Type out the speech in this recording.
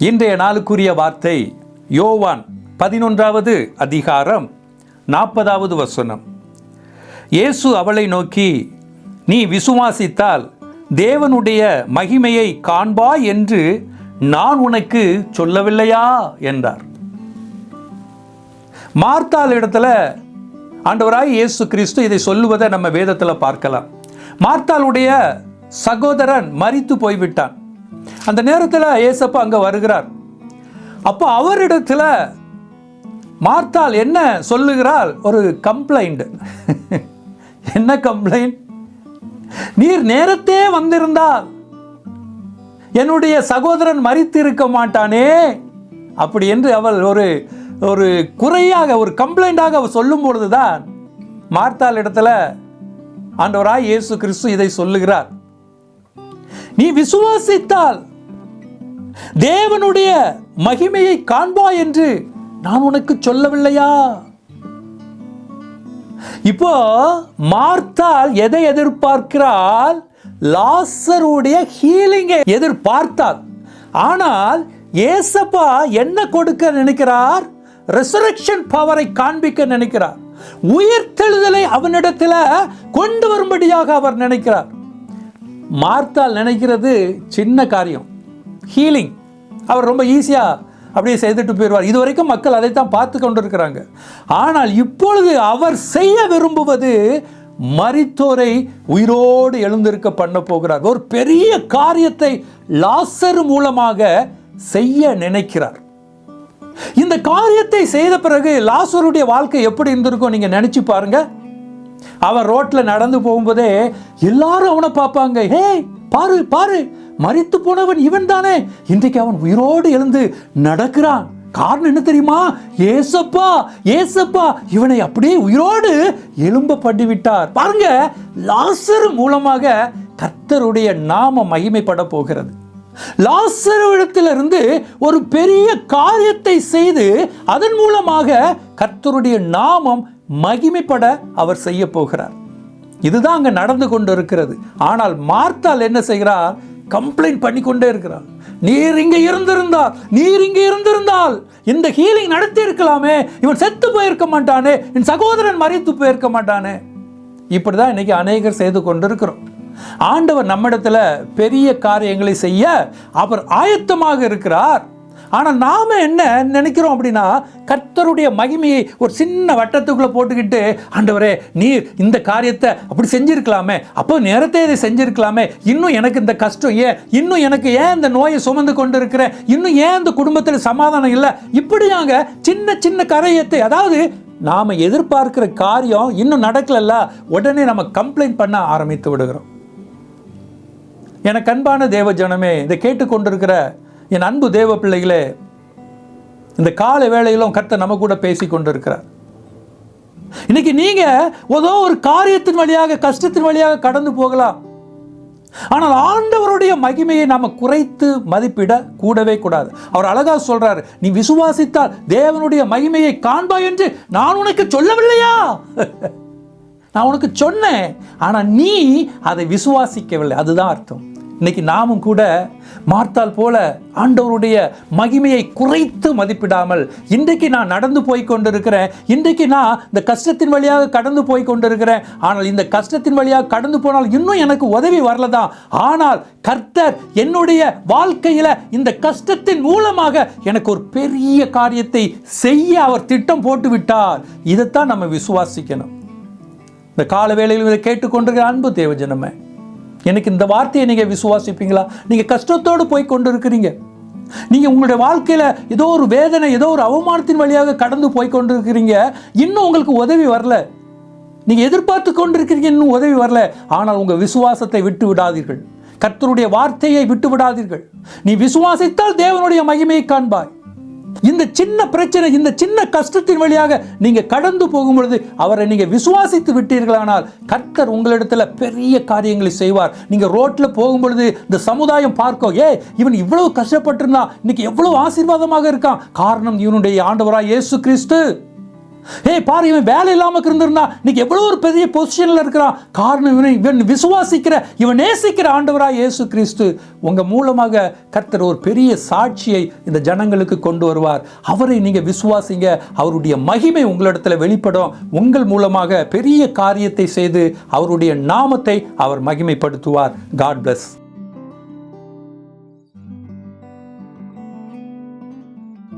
இன்றைய நாளுக்குரிய வார்த்தை யோவான் பதினொன்றாவது அதிகாரம் நாற்பதாவது வசனம். இயேசு அவளை நோக்கி நீ விசுவாசித்தால் தேவனுடைய மகிமையை காண்பாய் என்று நான் உனக்கு சொல்லவில்லையா? என்றார். மார்த்தாள் இடத்துல ஆண்டவராய் இயேசு கிறிஸ்து இதை சொல்லுவதை நம்ம வேதத்தில் பார்க்கலாம். மார்த்தாளுடைய சகோதரன் மறித்து போய்விட்டான். அந்த நேரத்தில் ஏசப்பா அங்கே வருகிறார். அப்போ அவரிடத்தில் மார்த்தாள் என்ன சொல்லுகிறாள்? ஒரு கம்ப்ளைண்ட் என்ன கம்ப்ளைண்ட் நீர் நேரத்தே வந்திருந்தால் என்னுடைய சகோதரன் மறித்து இருக்க மாட்டானே அப்படி என்று அவள் ஒரு ஒரு குறையாக ஒரு கம்ப்ளைண்டாக அவள் சொல்லும் பொழுதுதான் மார்த்தாள் இடத்துல ஆண்டவராய் இயேசு கிறிஸ்து இதை சொல்லுகிறார். நீ விசுவாசித்தால் தேவனுடைய மகிமையை காண்பாய் என்று நான் உனக்கு சொல்லவில்லையா? இப்போ மார்த்தால் எதை எதிர்பார்க்கிறாள்? லாசருடைய ஹீலிங்கை எதிர்பார்த்தாள். ஆனால் ஏசப்பா என்ன கொடுக்க நினைக்கிறார்? ரெசரக்ஷன் பவரை காண்பிக்க நினைக்கிறார். உயிர்த்தெழுதலை அவனிடத்தில் கொண்டு வரும்படியாக அவர் நினைக்கிறார். மார்த்தால் நினைக்கிறது சின்ன காரியம். ஹீலிங் அவர் ரொம்ப ஈஸியாக அப்படியே செய்துட்டு போயிடுவார். இது வரைக்கும் மக்கள் அதைத்தான் பார்த்து கொண்டிருக்கிறாங்க. ஆனால் இப்பொழுது அவர் செய்ய விரும்புவது மரித்தோரை உயிரோடு எழுந்திருக்க பண்ண போகிறார். ஒரு பெரிய காரியத்தை லாசர் மூலமாக செய்ய நினைக்கிறார். இந்த காரியத்தை செய்த பிறகு லாசருடைய வாழ்க்கை எப்படி இருந்திருக்கும் நீங்க நினைச்சு பாருங்க. அவன் ரோட்ல நடந்து போகும்போதே எல்லாரும் அவனை பார்ப்பாங்க. ஹே பாரு பாரு மறித்து போனவன் இவன் தானே இன்றைக்கு அவன் உயிரோடு எழுந்து நடக்கிறான். காரணம் என்ன தெரியுமா? ஏசப்பா ஏசப்பா இவனை அப்படியே உயிரோடு எலும்ப பண்ணி விட்டார் பாருங்க லாசர் மூலமாக கர்த்தருடைய நாம மகிமைப்பட போகிறது. லாசருவிடத்திலிருந்து ஒரு பெரிய காரியத்தை செய்து அதன் மூலமாக கர்த்தருடைய நாமம் மகிமைப்பட அவர் செய்ய போகிறார். இதுதான் அங்க நடந்து கொண்டு இருக்கிறது ஆனால் மார்த்தால் என்ன செய்கிறார்? கம்ப்ளைண்ட் பண்ணி கொண்டே இருக்கிறார். நீர் இங்கே இருந்திருந்தால் நீர் இங்கே இருந்திருந்தால் இந்த ஹீலிங் நடத்தி இருக்கலாமே. இவன் செத்து போயிருக்க மாட்டானே. என் சகோதரன் மறித்து போயிருக்க மாட்டானே. இப்படிதான் இன்னைக்கு அநேகர் செய்து கொண்டிருக்கிறோம். ஆண்டவர் நம்மிடத்துல பெரிய காரியங்களை செய்ய அவர் ஆயத்தமாக இருக்கிறார். ஆனால் நாம் என்ன நினைக்கிறோம் அப்படின்னா கர்த்தருடைய மகிமையை ஒரு சின்ன வட்டத்துக்குள்ளே போட்டுக்கிட்டு ஆண்டவரே நீர் இந்த காரியத்தை அப்படி செஞ்சுருக்கலாமே அப்போ நேரத்தை இதை செஞ்சுருக்கலாமே இன்னும் எனக்கு இந்த கஷ்டம் ஏன் இன்னும் எனக்கு ஏன் இந்த நோயை சுமந்து கொண்டு இருக்கிறேன் இன்னும் ஏன் இந்த குடும்பத்தில் சமாதானம் இல்லை? இப்படியாங்க சின்ன சின்ன கரையத்தை அதாவது நாம் எதிர்பார்க்கிற காரியம் இன்னும் நடக்கலல்ல உடனே நம்ம கம்ப்ளைண்ட் பண்ண ஆரம்பித்து விடுகிறோம். எனக்கு அன்பான தேவ ஜனமே இதை கேட்டுக்கொண்டிருக்கிற என் அன்பு தேவ பிள்ளைகளே இந்த கால வேளையிலும் கர்த்த நம்ம கூட பேசி கொண்டிருக்கிறார். இன்னைக்கு நீங்க ஏதோ ஒரு காரியத்தின் வழியாக கஷ்டத்தின் வழியாக கடந்து போகலாம். ஆனால் ஆண்டவருடைய மகிமையை நாம குறைத்து மதிப்பிட கூடவே கூடாது. அவர் அழகா சொல்றாரு நீ விசுவாசித்தால் தேவனுடைய மகிமையை காண்பாய் என்று நான் உனக்கு சொல்லவில்லையா? நான் உனக்கு சொன்னேன் ஆனா நீ அதை விசுவாசிக்கவில்லை. அதுதான் அர்த்தம். இன்னைக்கு நாமும் கூட மார்த்தால் போல ஆண்டவருடைய மகிமையை குறைத்து மதிப்பிடாமல் இன்றைக்கு நான் நடந்து போய் கொண்டிருக்கிறேன். இன்றைக்கு நான் இந்த கஷ்டத்தின் வழியாக கடந்து போய் கொண்டிருக்கிறேன். ஆனால் இந்த கஷ்டத்தின் வழியாக கடந்து போனால் இன்னும் எனக்கு உதவி வரலதான் ஆனால் கர்த்தர் என்னுடைய வாழ்க்கையில இந்த கஷ்டத்தின் மூலமாக எனக்கு ஒரு பெரிய காரியத்தை செய்ய அவர் திட்டம் போட்டு விட்டார். இதைத்தான் நம்ம விசுவாசிக்கணும். இந்த கால வேளையில் இதை கேட்டுக்கொண்டிருக்கிற அன்பு தேவஜனமே எனக்கு இந்த வார்த்தையை நீங்கள் விசுவாசிப்பீங்களா? நீங்கள் கஷ்டத்தோடு போய் கொண்டு இருக்கிறீங்க நீங்கள் உங்களுடைய வாழ்க்கையில் ஏதோ ஒரு வேதனை ஏதோ ஒரு அவமானத்தின் வழியாக கடந்து போய் கொண்டு இருக்கிறீங்க இன்னும் உங்களுக்கு உதவி வரல. நீங்கள் எதிர்பார்த்து கொண்டு இருக்கிறீங்க இன்னும் உதவி வரல. ஆனால் உங்கள் விசுவாசத்தை விட்டு விடாதீர்கள். கர்த்தருடைய வார்த்தையை விட்டு விடாதீர்கள். நீ விசுவாசித்தால் தேவனுடைய மகிமையை காண்பாய். இந்த சின்ன பிரச்சனை இந்த சின்ன கஷ்டத்தின் வழியாக நீங்க கடந்து போகும் பொழுது அவரை நீங்க விசுவாசித்து விட்டீர்களானால் கர்த்தர் உங்களிடத்துல பெரிய காரியங்களை செய்வார். நீங்க ரோட்ல போகும் பொழுது இந்த சமுதாயம் பார்க்கும் ஏ இவன் இவ்வளவு கஷ்டப்பட்டிருந்தான் இன்னைக்கு எவ்வளவு ஆசீர்வாதமாக இருக்கான். காரணம் இவனுடைய ஆண்டவராய் இயேசு கிறிஸ்து. ஏய் பாரு இவன் வேலை இல்லாமல் இருந்திருந்தா இன்னைக்கு எவ்வளோ ஒரு பெரிய பொசிஷனில் இருக்கிறான். காரணம் இவனை இவன் விசுவாசிக்கிற இவன் நேசிக்கிற ஆண்டவராக இயேசு கிறிஸ்து உங்கள் மூலமாக கர்த்தர் ஒரு பெரிய சாட்சியை இந்த ஜனங்களுக்கு கொண்டு வருவார். அவரை நீங்கள் விசுவாசிங்க அவருடைய மகிமை உங்களிடத்தில் வெளிப்படும். உங்கள் மூலமாக பெரிய காரியத்தை செய்து அவருடைய நாமத்தை அவர் மகிமைப்படுத்துவார். God plus